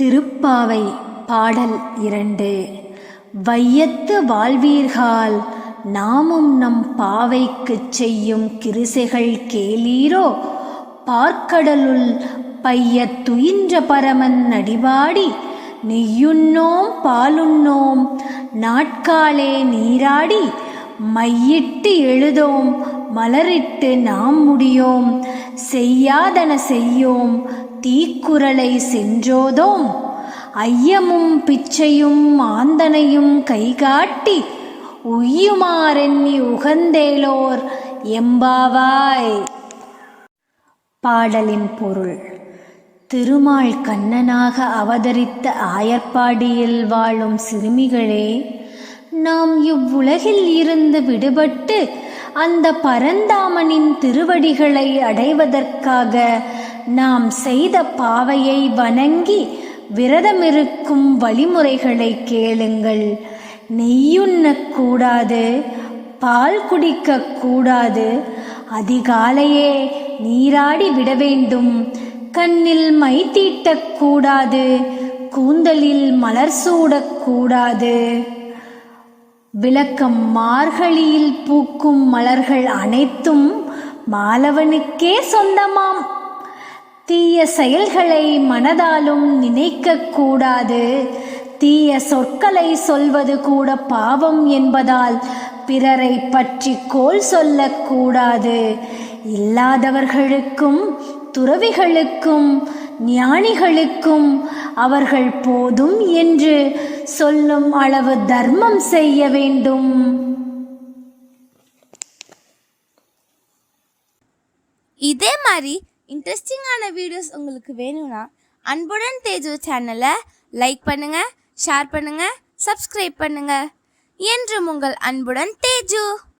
திருப்பாவை பாடல் இரண்டு. வையத்து வாழ்வீர்கால் நாமும் நம் பாவைக்குச் செய்யும் கிருசைகள் கேளீரோ? பார்க்கடலுள் பையத் துயின்ற பரமன் அடிபாடி நெய்யுண்ணோம் பாலுண்ணோம் நாட்காலே நீராடி மையிட்டு எழுதோம் மலரிட்டு நாம் முடியோம் செய்யாதன செய்யோம் தீக்குறளை சென்றோதோம். ஐயமும் பிச்சையும் ஆந்தனையும் கைகாட்டி உய்யுமாறெண்ணி உகந்தேலோர் எம்பாவாய். பாடலின் பொருள். திருமால் கண்ணனாக அவதரித்த ஆயர்பாடியில் வாழும் சிறுமிகளே நாம் இவ்வுலகில் இருந்து விடுபட்டு அந்த பரந்தாமனின் திருவடிகளை அடைவதற்காக நாம் செய்த பாவையை வணங்கி விரதமிருக்கும் வழிமுறைகளை கேளுங்கள். நெய்யுண்ணக்கூடாது பால் குடிக்கக்கூடாது அதிகாலையே நீராடி விட வேண்டும். கண்ணில் மை தீட்டக்கூடாது கூந்தலில் மலர் சூடக்கூடாது விளக்கம் மார்கழியில் பூக்கும் மலர்கள் அனைத்தும் மாலவனுக்கே சொந்தமாம். தீய செயல்களை மனதாலும் நினைக்கக்கூடாது. தீய சொற்களை சொல்வது கூட பாவம் என்பதால் பிறரை பற்றி கோல் சொல்லக்கூடாது. இல்லாதவர்களுக்கும் துறவிகளுக்கும் ஞானிகளுக்கும் அவர்கள் போதும் என்று சொல்லும் அளவு தர்மம் செய்ய வேண்டும். இதே மாதிரி இன்ட்ரெஸ்டிங்கான வீடியோஸ் உங்களுக்கு வேணும்னா அன்புடன் தேஜு சேனலை லைக் பண்ணுங்க ஷேர் பண்ணுங்க சப்ஸ்கிரைப் பண்ணுங்க. என்றும் உங்கள் அன்புடன் தேஜு!